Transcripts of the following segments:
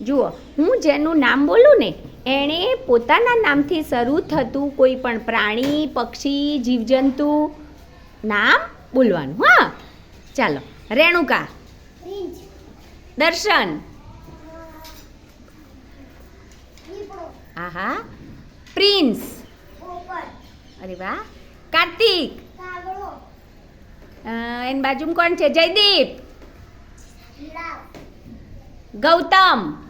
જુઓ હું જેનું નામ બોલું ને એણે પોતાના નામથી શરૂ થતું કોઈ પણ પ્રાણી પક્ષી જીવજંતુ નામ બોલવાનું હા? ચાલો રેણુકા. દર્શન. આહા. પ્રિન્સ. અરે વાહ. કાર્તિક. એની બાજુમાં કોણ છે? જયદીપ. ગૌતમ.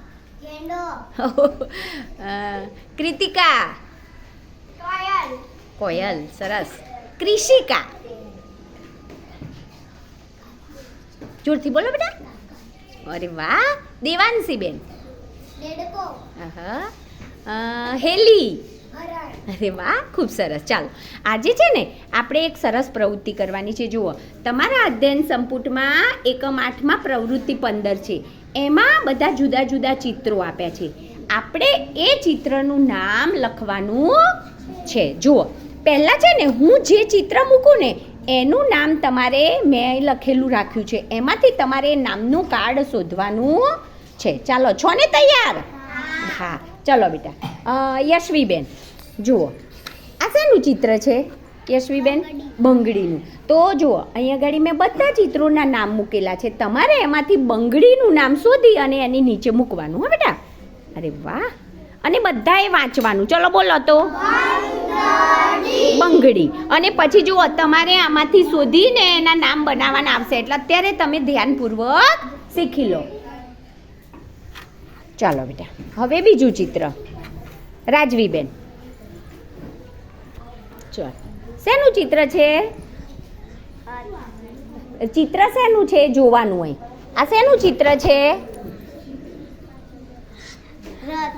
કૃતિકા કોયલ કોયલ સરસ. ક્રિશિકા જોરથી બોલો બેટા. અરે વાહ દેવાંશીબેન. બેન હેલી. અરે વાહ ખૂબ સરસ. ચાલો આજે છે ને આપણે એક સરસ પ્રવૃત્તિ કરવાની છે. જુઓ તમારા અધ્યયન સંપુટમાં એકમ આઠમાં પ્રવૃત્તિ પંદર છે. એમાં બધા જુદા જુદા ચિત્રો આપ્યા છે. આપણે એ ચિત્રનું નામ લખવાનું છે. જુઓ, પહેલાં છે ને હું જે ચિત્ર મૂકું ને, એનું નામ તમારે મેં લખેલું રાખ્યું છે. એમાંથી તમારે નામનું કાર્ડ શોધવાનું છે. ચાલો, છો ને તૈયાર? હા, ચલો બેટા. યશવીબેન, જુઓ. આ શેનું ચિત્ર છે? યશવીબેન બંગડીનું. તો જુઓ અહીંયા આગળ મેં બધા ચિત્રોના નામ મૂકેલા છે. તમારે એમાંથી બંગડીનું નામ શોધી અને એની નીચે મૂકવાનું, હો બેટા. અરે વાહ. અને બધાએ વાંચવાનું. ચલો બોલો તો. બંગડી. અને પછી જુઓ, તમારે આમાંથી શોધીને એના નામ બનાવવાના આવશે. એટલે અત્યારે તમે ધ્યાનપૂર્વક શીખી લો. ચાલો બેટા. હવે બીજું ચિત્ર. રાજવીબેન. ચાલ. શેનું ચિત્ર છે? ચિત્ર શેનું છે? જોવાનું હોય. આ શેનું ચિત્ર છે?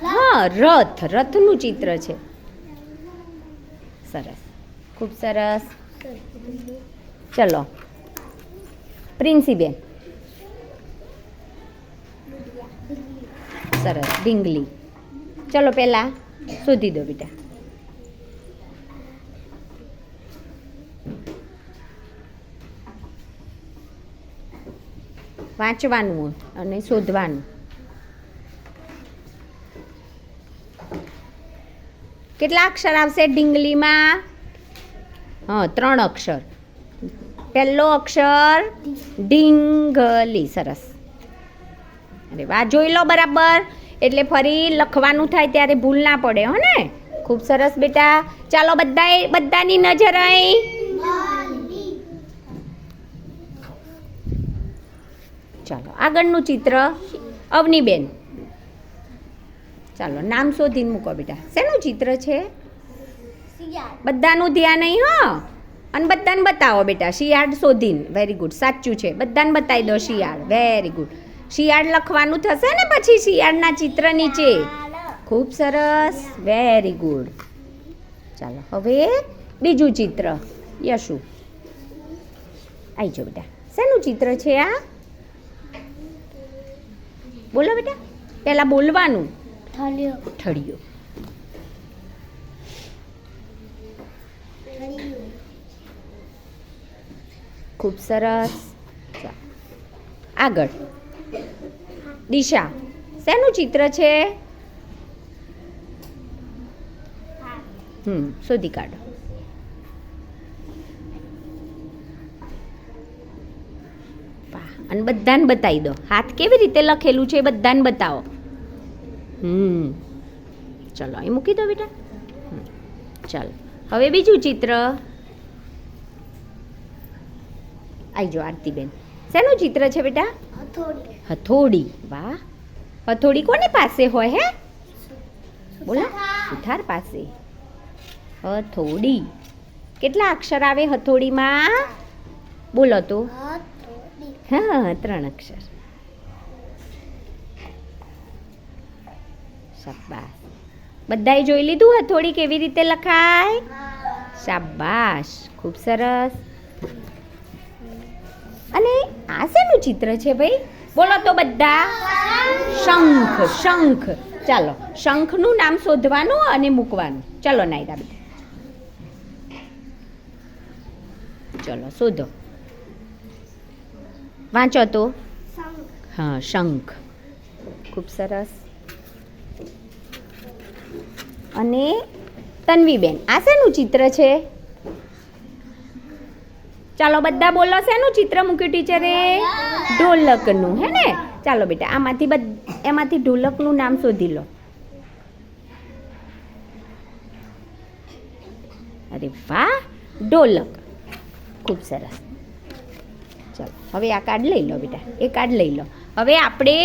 હા, રથ. રથનું ચિત્ર છે. સરસ. ખૂબ સરસ. ચલો. પ્રિન્સીબેન. સરસ. ઢીંગલી. ચલો, પહેલાં શોધી દો બેટા. વાંચવાનું અને શોધવાનું. કેટલા અક્ષર આવશે ઢીંગલીમાં? હા, ત્રણ અક્ષર. પહેલો અક્ષર ઢીંગલી, સરસ. અરે વાહ, જોઈ લો બરાબર. એટલે ફરી લખવાનું થાય ત્યારે ભૂલ ના પડે, હો ને? ખૂબ સરસ બેટા. ચાલો બધાએ બધાની નજર અહીં ચાલો આગળનું ચિત્ર અવનીબેન. ચાલો નામ શોધીને મૂકો બેટા. શેનું ચિત્ર છે? બધાનું ધ્યાન અહીં હા. અને બધાને બતાવો બેટા શિયાળ શોધીને. વેરી ગુડ સાચું છે. બધાને બતાવી દો શિયાળ. વેરી ગુડ શિયાળ લખવાનું થશે ને પછી શિયાળના ચિત્ર નીચે? ખૂબ સરસ. વેરી ગુડ ચાલો હવે બીજું ચિત્ર. યશુ. આવી જાઓ બેટા. શેનું ચિત્ર છે આ? બોલો બેટા. પહેલાં બોલવાનું. થલિયો ઠળિયો. ખૂબ સરસ. આગળ. દિશા શેનું ચિત્ર છે? હમ શોધી કાઢો. અને બધાને બતાવી દો. હાથ કેવી રીતે લખેલું છે એ બધાને બતાવો. હમ. ચલો અહીં મૂકી દો બેટા. ચાલો. હવે બીજું ચિત્ર. આવી જાઓ આરતીબેન. શેનું ચિત્ર છે બેટા? હથોડી. વાહ. હથોડી કોની પાસે હોય હે? બોલો. સુથાર પાસે. હથોડી. કેટલા અક્ષર આવે હથોડીમાં? બોલો તો. હા, ત્રણ અક્ષર. શાબાશ. બધાએ જોઈ લીધું હથોડી કેવી રીતે લખાય? શાબાશ. ખૂબ સરસ. અને આ શેનું ચિત્ર છે ભાઈ? બોલો તો બધા. શંખ શંખ. ચાલો, શંખનું નામ શોધવાનું અને મૂકવાનું. ચલો, નાયરા બધા ચલો, શોધો. વાંચો તો. હા શંખ. ખૂબ સરસ. અને તન્વીબેન આ શેનું ચિત્ર છે? ચાલો બધા બોલો શેનું ચિત્ર મૂક્યું ટીચરે? ઢોલકનું હે ને? ચાલો બેટા આમાંથી બધ એમાંથી ઢોલકનું નામ શોધી લો. અરે વાહ ઢોલક. ખૂબ સરસ. ચાલો, હવે આ કાર્ડ લઈ લો બેટા, એ કાર્ડ લઈ લો. હવે આપણે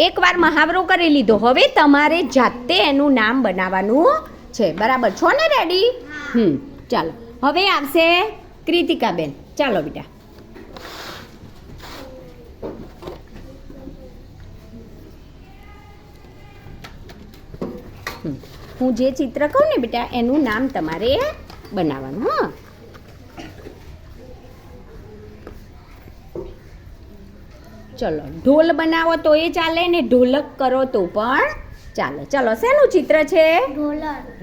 એકવાર મહાવરો કરી લીધો. હવે તમારે જાતે એનું નામ બનાવવાનું છે. બરાબર છો ને રેડી હમ, ચાલો. હવે આવશે કૃતિકાબેન. ચાલો બેટા. હું જે ચિત્ર કહું ને બેટા, એનું નામ તમારે બનાવવાનું, હા. ચલો ઢોલ બનાવો તો એ ચાલે ને ઢોલક કરો તો પણ ચાલે. ચલો શેનું ચિત્ર છે?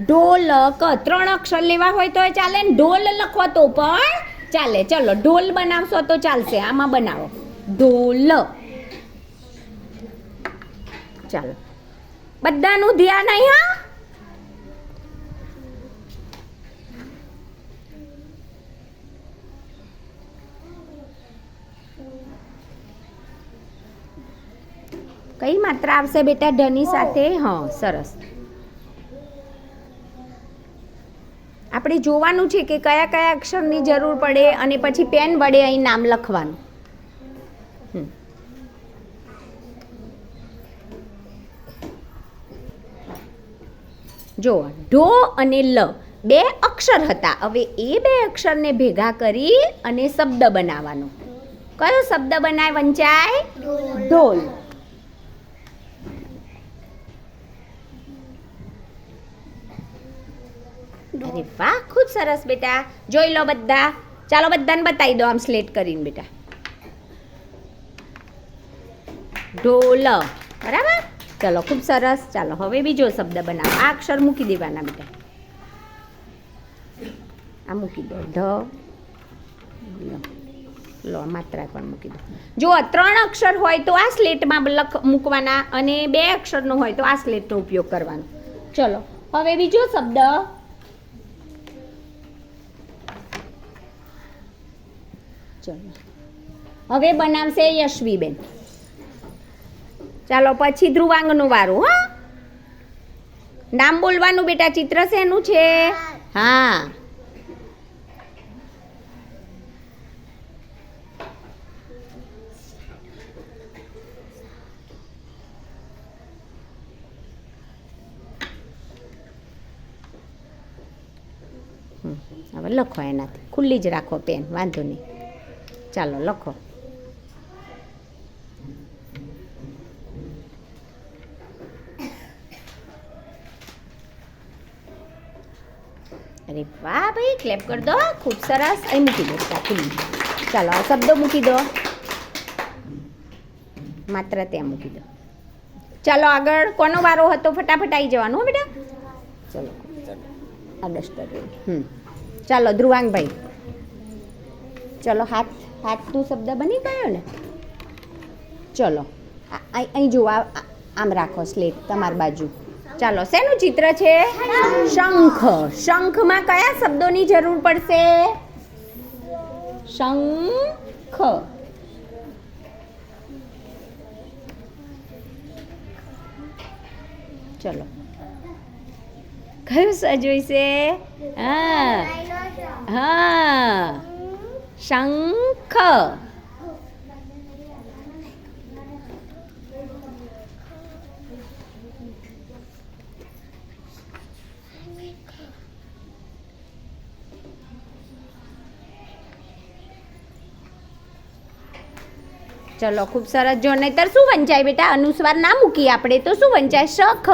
ઢોલક. ત્રણ અક્ષર લેવા હોય તો એ ચાલે ને ઢોલ લખો તો પણ ચાલે. ચલો ઢોલ બનાવશો તો ચાલશે. આમાં બનાવો. ઢોલ. ચાલો. બધાનું ધ્યાન અહીંયા કઈ માત્રા આવશે બેટા ધની સાથે? હા સરસ. આપણે જોવાનું છે કે કયા કયા અક્ષરની જરૂર પડે અને પછી પેન વડે અહીં નામ લખવાનું. જો ઢો અને લ બે અક્ષર હતા. હવે એ બે અક્ષરને ભેગા કરી અને શબ્દ બનાવવાનો. કયો શબ્દ બનાય વંચાય? ઢોલ. અરે વાહ, ખૂબ સરસ બેટા. જોઈ લો બધા. ચાલો બધાને બતાવી દો આમ સ્લેટ કરીને બેટા. ઢોલ. બરાબર? ચલો, ખૂબ સરસ. ચાલો, હવે બીજો શબ્દ બનાવો. આ અક્ષર મૂકી દેવાના બેટા. આ મૂકી દો. ઢ. લો માત્રા પણ મૂકી દો. જો ત્રણ અક્ષર હોય તો આ સ્લેટમાં લખ મૂકવાના અને બે અક્ષરનો હોય તો આ સ્લેટનો ઉપયોગ કરવાનો. ચલો, હવે બીજો શબ્દ. ચલો. હવે બનાવશે યશવીબેન. ચાલો પછી ધ્રુવાંગનું વારું, હો. નામ બોલવાનું બેટા, ચિત્ર શેનું છે? હા. હવે લખો એનાથી. ખુલ્લી જ રાખો પેન, વાંધો નહીં. ચાલો, લખો. અરે વાહ ભાઈ ક્લેપ કરી દો. ખૂબ સરસ. અહીં મૂકી દો, ચાલો આ શબ્દો મૂકી દો. માત્ર ત્યાં મૂકી દો. ચાલો, આગળ કોનો વારો હતો? ફટાફટ આવી જવાનું, હો બેટા. ચલો આ ડસ્ટર હમ. ચાલો, ધ્રુવાંગભાઈ. ચલો, હાથ હાથનું શબ્દ બની ગયો ને? ચલો અહીં આ- આમ રાખો સ્લેટ તમારી બાજુ. ચાલો, શેનું ચિત્ર છે? શંખ. શંખમાં કયા શબ્દોની જરૂર પડશે? શંખ. ચલો. કયું સજોઈશે હા. હા. શંખ. ચલો, ખૂબ સરસ જો, નહીતર શું વંચાય બેટા? અનુસ્વાર ના મૂકી આપણે તો શું વંચાય? શખ.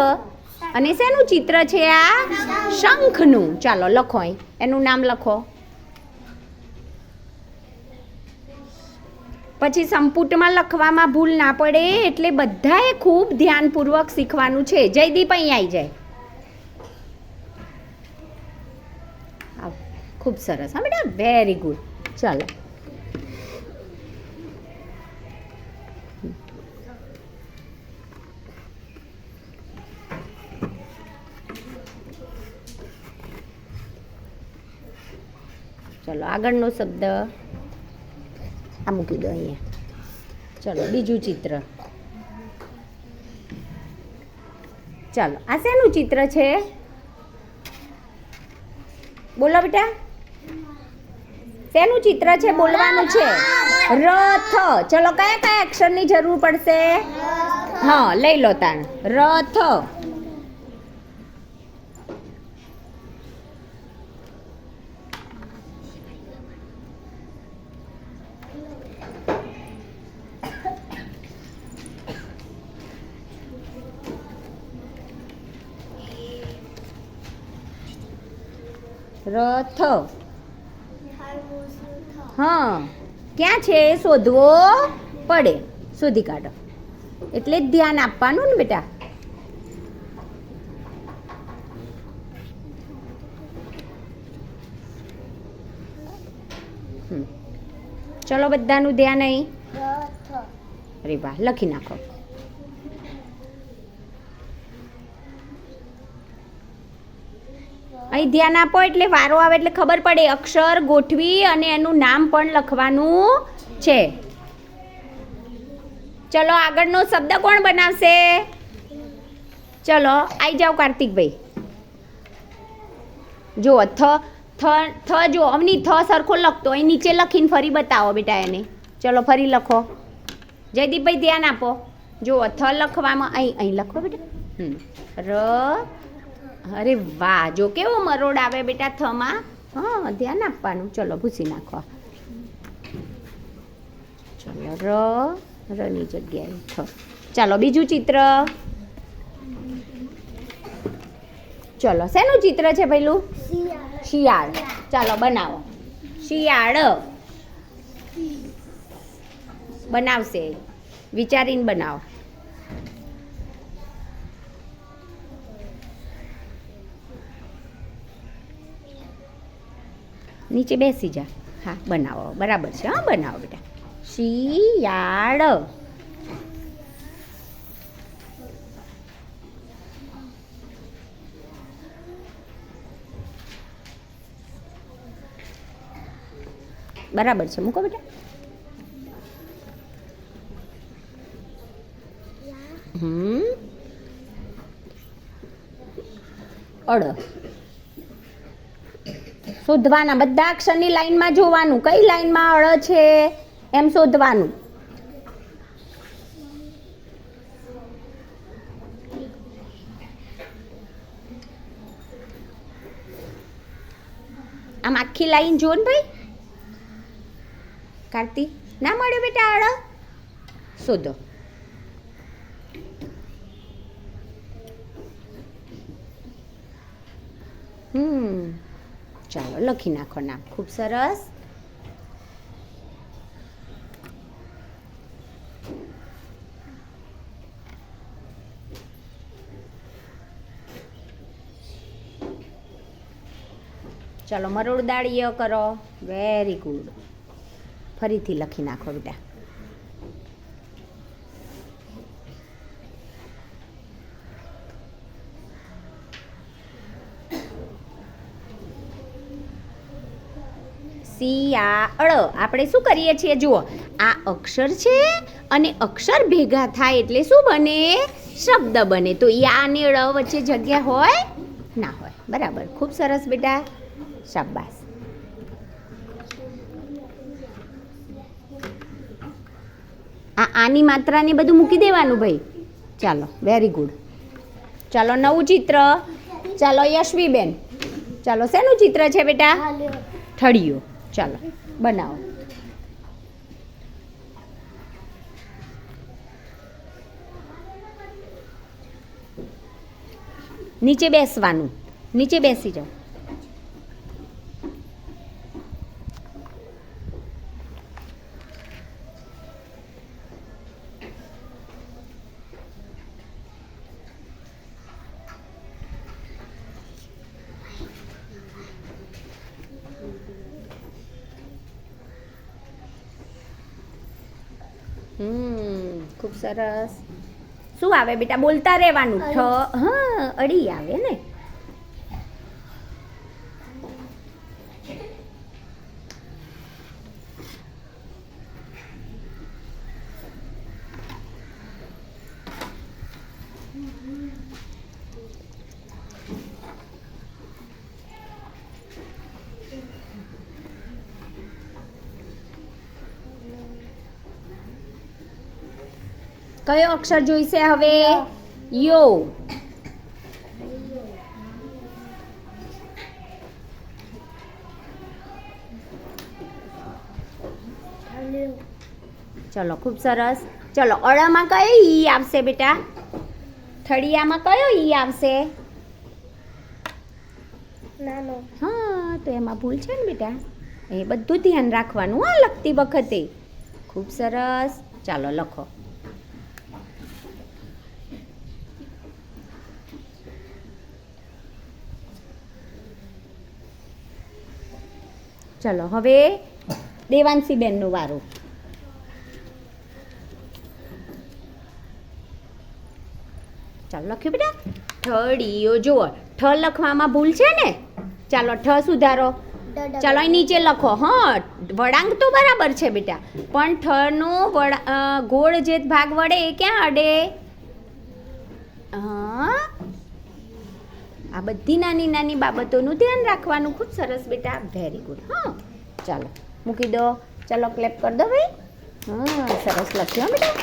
અને શેનું ચિત્ર છે આ? શંખનું. ચાલો, લખો એનું નામ લખો. પછી સંપુટમાં લખવામાં ભૂલ ના પડે એટલે બધાએ ખૂબ ધ્યાનપૂર્વક શીખવાનું છે. જયદીપ અહીં આવી જાય. ખૂબ સરસ. હા બેટા વેરી ગુડ ચાલો. ચલો, આગળનો શબ્દ. આ મૂકી દો અહીંયા. ચલો, બીજું ચિત્ર. ચાલો, આ શેનું ચિત્ર છે? બોલો બેટા. શેનું ચિત્ર છે? બોલવાનું છે. રથ. ચલો, કયા કયા અક્ષરની જરૂર પડશે? હા, લઈ લો તાણ. રથ. રથ. હા. ક્યાં છે? એ શોધવો પડે. શોધી કાઢો. એટલે ધ્યાન આપવાનું ને બેટા. ચલો બધાનું ધ્યાન અહીં. અરે વાહ લખી નાખો. ધ્યાન આપો એટલે વારો આવે એટલે ખબર પડે. અક્ષર ગોઠવી અને એનું નામ પણ લખવાનું છે. ચલો, આગળનો શબ્દ કોણ બનાવશે? ચલો આવી જાઓ કાર્તિકભાઈ. જો થ થ થ જો અવની થ સરખો લખતો. અહીં નીચે લખીને ફરી બતાવો બેટા એને. ચલો, ફરી લખો. જયદીપભાઈ, ધ્યાન આપો. જો થ લખવામાં અહીં અહીં લખો બેટા. ર અરે વાહ, જો કેવો મરોડ આવે બેટા થમાં. હા, ધ્યાન આપવાનું. ચલો, ભૂસી નાખો ચલો, ર, રની જગ્યાએ થ. ચાલો, બીજું ચિત્ર. ચલો, શેનું ચિત્ર છે પેલું શિયાળ. ચાલો, બનાવો. શિયાળ. બનાવશે. વિચારીને બનાવો. નીચે બેસી જા. હા. બનાવો બરાબર છે હા બનાવો બેટા. શિયાળ. બરાબર છે મૂકો બેટા. હમ. અડ શોધવાના, બધા અક્ષરની લાઈનમાં જોવાનું. કઈ લાઈનમાં અળ છે? એમ શોધવાનું. આમ આખી લાઈન જો ને ભાઈ? કાર્તિક, ના મળ્યો બેટા અળ? શોધો હમ ચાલો લખી નાખો નામ. ખૂબ સરસ. ચાલો, મરોડ દાળીય કરો. વેરી ગુડ ફરીથી લખી નાખો બેટા શિયાળ. આપણે શું કરીએ છીએ? જુઓ આ અક્ષર છે અને અક્ષર ભેગા થાય એટલે શું બને? શબ્દ બને. તો યા અને ળ વચ્ચે જગ્યા હોય? ના હોય. બરાબર. ખૂબ સરસ બેટા. શાબાશ. આ આની માત્રાને બધું મૂકી દેવાનું ભાઈ. ચાલો વેરી ગુડ ચાલો નવું ચિત્ર. ચાલો યશવીબેન. ચાલો શેનું ચિત્ર છે બેટા? ઠળિયો. ચાલો બનાવો. નીચે બેસવાનું નીચે બેસી જાઓ હમ ખૂબ સરસ. શું આવે બેટા? બોલતા રહેવાનું. ઠ હા અડી આવે ને? કયો અક્ષર જોઈશે હવે? યો. ચલો ખૂબ સરસ. ચલો અળામાં કયો ઈ આવશે બેટા? થળિયામાં કયો ઈ આવશે? હા તો એમાં ભૂલ છે ને બેટા? એ બધું ધ્યાન રાખવાનું હા લખતી વખતે. ખૂબ સરસ. ચાલો લખો. ચલો હવે દેવાંશી બેનનું વારું. ચાલો લખ્યું બેટા? ઠળીઓ જુઓ ઠ લખવામાં ભૂલ છે ને? ચાલો ઠ સુધારો. ચાલો અહીં નીચે લખો. હા વળાંક તો બરાબર છે બેટા. પણ ઠનો વડા ગોળ જે ભાગ વડે એ ક્યાં અડે? હા આ બધી નાની નાની બાબતોનું ધ્યાન રાખવાનું ખૂબ સરસ બેટા. વેરી ગુડ હા. ચાલો મૂકી દો. ચાલો ક્લેપ કરી દો ભાઈ. હા સરસ લખ્યો બેટા.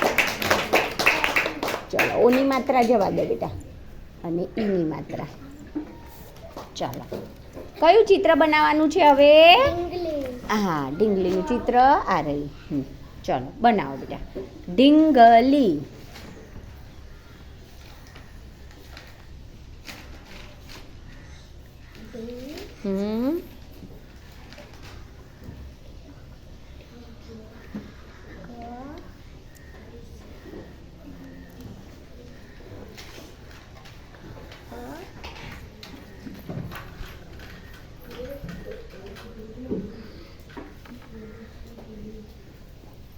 ચાલો ઓની માત્રા જવા દો બેટા. અને ઈની માત્રા. ચાલો. કયું ચિત્ર બનાવવાનું છે હવે? હા ઢીંગલીનું ચિત્ર આ રહ્યું. ચાલો બનાવો બેટા. ઢીંગલી. હમ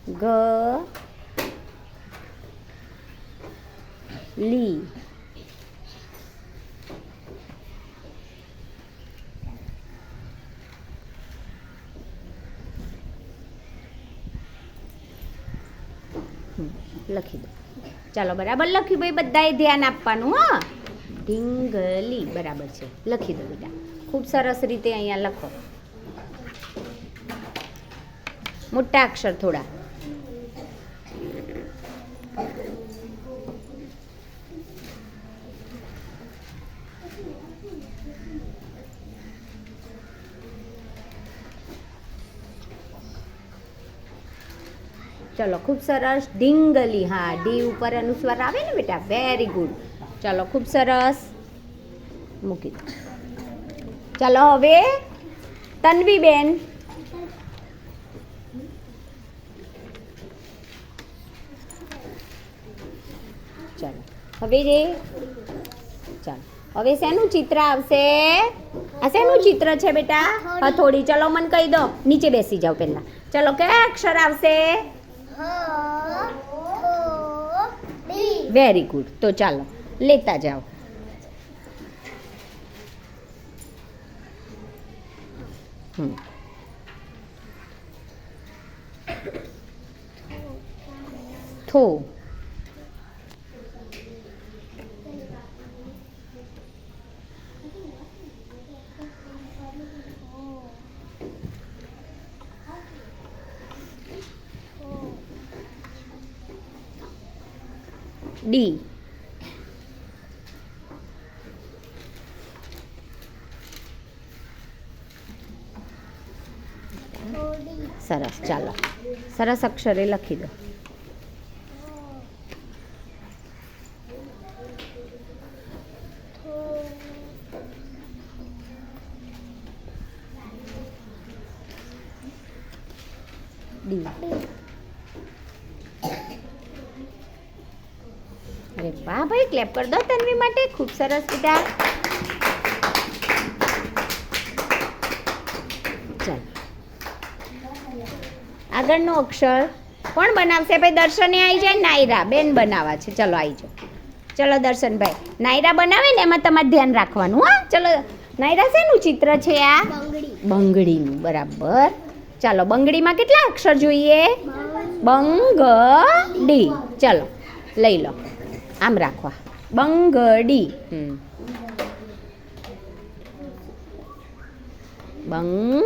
ગ લી હમ, લખી દો. ચાલો, બરાબર લખ્યું ભાઈ બધાએ ધ્યાન આપવાનું, હા. ઢીંગલી, બરાબર છે. લખી દો બેટા. ખૂબ સરસ રીતે અહીંયા લખો. મોટા અક્ષર થોડા. ચલો, ખૂબ સરસ. ડિંગલી હા ડી ઉપર અનુસ્વાર આવે ને બેટા? વેરી ગુડ ચલો, ખૂબ સરસ. મૂકી ચલો, હવે તન્વી બેન ચાલો, હવે જે ચાલો, હવે શેનું ચિત્ર આવશે? આ શેનું ચિત્ર છે બેટા? હથોડી. ચલો, મને કહી દો. નીચે બેસી જાઓ પહેલા. ચલો, કયા અક્ષર આવશે? વેરી ગુડ તો ચાલો લેતા જાઓ. થો ડી થોડી સરસ ચાલો સરસ અક્ષરે લખી દો ડી અરે વાહ ભાઈ ક્લેપ કરી દો તન્વી માટે. ખૂબ સરસ બેટા ચાલ. આગળનો અક્ષર કોણ બનાવશે? ભાઈ દર્શને આવી જાય નાયરા. બેન બનાવવા છે. ચલો આવી જાઓ. ચલો દર્શનભાઈ. નાયરા બનાવે ને એમાં તમારે ધ્યાન રાખવાનું હા. ચલો નાયરા શેનું ચિત્ર છે આ? બંગડીનું બરાબર. ચાલો બંગડીમાં કેટલા અક્ષર જોઈએ? બંગ બંગડી. ચલો લઈ લો. આમ રાખવા. બંગડી બંગ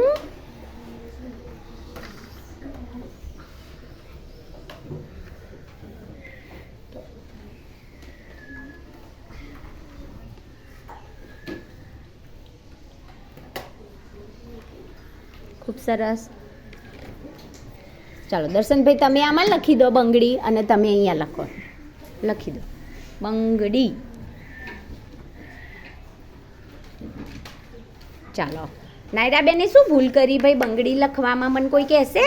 ખૂબ સરસ ચાલો દર્શનભાઈ તમે આમાં લખી દો બંગડી અને તમે અહીંયા લખો લખી દો બંગડી. ચાલો. નાયરાબેને શું ભૂલ કરી ભાઈ બંગડી લખવામાં મને કોઈ કહેશે?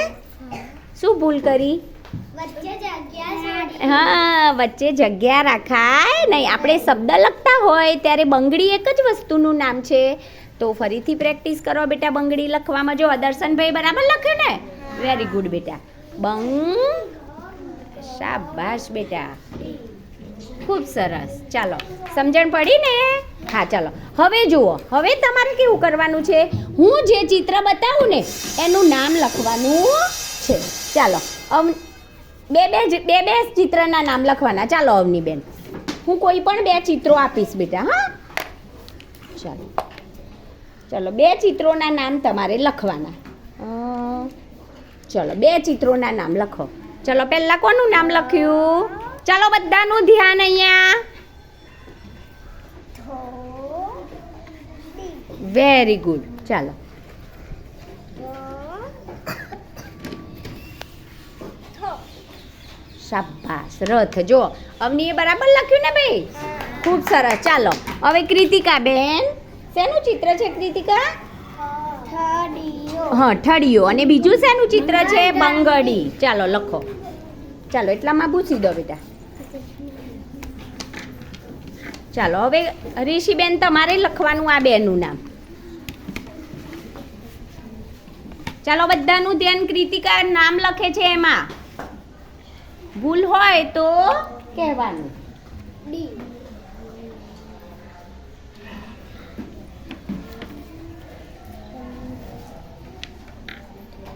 શું ભૂલ કરી? હા વચ્ચે જગ્યા રાખાય. નહીં આપણે શબ્દ લખતા હોય ત્યારે બંગડી એક જ વસ્તુનું નામ છે. તો ફરીથી પ્રેક્ટિસ કરો બેટા બંગડી લખવામાં. જો દર્શનભાઈ બરાબર લખ્યું ને? વેરી ગુડ બેટા. બંગ શાબાશ બેટા. ખૂબ સરસ. ચાલો, સમજણ પડી ને? હા, ચાલો. હવે જુઓ, હવે તમારે કેવું કરવાનું છે? હું જે ચિત્ર બતાવું ને, એનું નામ લખવાનું છે. ચાલો બે બે બે બે ચિત્રના નામ લખવાના. ચાલો, અવનીબેન. હું કોઈ પણ બે ચિત્રો આપીશ બેટા, હા? ચાલો. ચાલો, બે ચિત્રોના નામ તમારે લખવાના. ચલો, બે ચિત્રોના નામ લખો. ચલો, પહેલાં કોનું નામ લખ્યું? ચાલો બધાનું ધ્યાન અહીંયા. વેરી ગુડ ચાલો. શાબાશ. રથ. જો અવનીએ બરાબર લખ્યું ને ભાઈ? ખૂબ સરસ. ચાલો. હવે કૃતિકા બેન. શેનું ચિત્ર છે કૃતિકા? હા ઠળિયો અને બીજું શેનું ચિત્ર છે? બંગડી. ચાલો લખો. ચાલો એટલામાં પૂછી દો બેટા. ચાલો હવે ઋષિબેન તમારે લખવાનું આ બેનું નામ. ચાલો બધાનું ધ્યાન કૃતિકા નામ લખે છે એમાં. ભૂલ હોય તો કહેવાનું.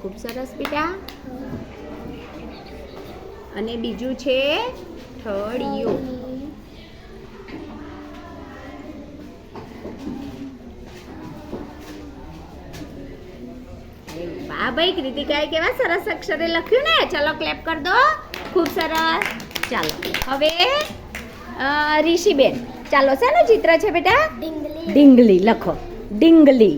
ખૂબ સરસ બેટા. અને બીજું છે ઠળિયું. વાહ ભાઈ કૃતિકાએ કેવા સરસ અક્ષરે લખ્યું ને? ચાલો ક્લેપ કર દો. ખૂબ સરસ. ચાલો હવે ઋષિબેન. ચાલો શેનું ચિત્ર છે બેટા? ડિંગલી. ડીંગલી લખો. ડીંગલી.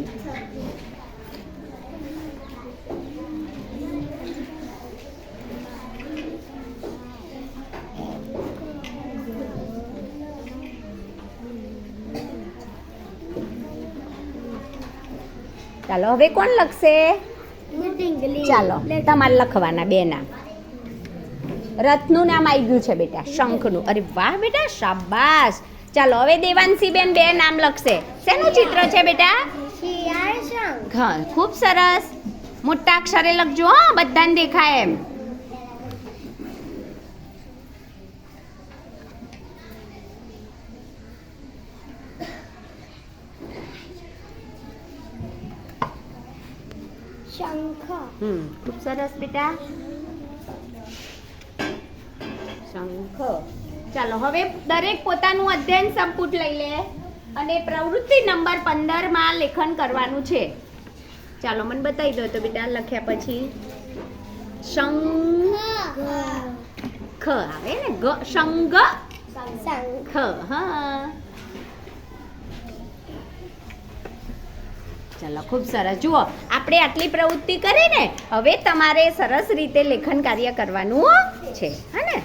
ચાલો હવે કોણ લખશે? ચાલો તમારે લખવાના બે નામ રથનું નામ આવી ગયું છે બેટા શંખનું. અરે વાહ બેટા શાબાશ. ચાલો હવે દેવાંશી બેન બે નામ લખશે. શેનું ચિત્ર છે બેટા? હા ખૂબ સરસ. મોટા અક્ષરે લખજો હા બધાને દેખાય એમ શંખ હમ ખૂબ સરસ બેટા. શંખ ચાલો હવે દરેક પોતાનું અધ્યયન સંપુટ લઈ લે અને પ્રવૃત્તિ નંબર પંદરમાં લેખન કરવાનું છે. ચાલો મને બતાવી દો તો બેટા લખ્યા પછી. શંખ. આવે ને? ગ. શંગ. શંખ હા. ચાલો, ખૂબ સરસ. જુઓ, આપણે આટલી પ્રવૃત્તિ કરી ને હવે તમારે સરસ રીતે લેખન કાર્ય કરવાનું છે, હા ને?